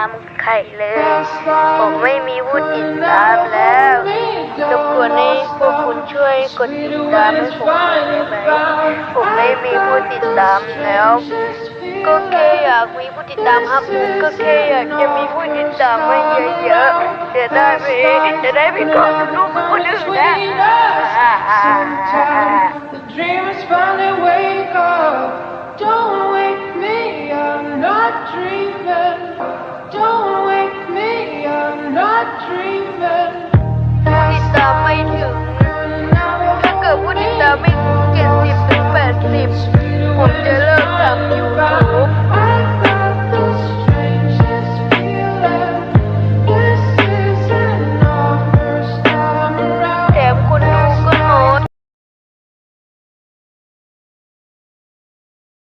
ามใครเลย ผมไม่มีผู้ติดตามแล้วรบกวนให้พวกคุณช่วยกดติดตามให้ผมได้ไหม ผมไม่มีผู้ติดตามแล้ว ก็แค่อยากมีผู้ติดตามครับ ก็แค่อยากจะมีผู้ติดตามไม่เยอะๆ จะได้ไปจะได้ไปกอดลูกคนอื่นนะ dreamers finally wake up. Don't wake me, I'm not dreaming.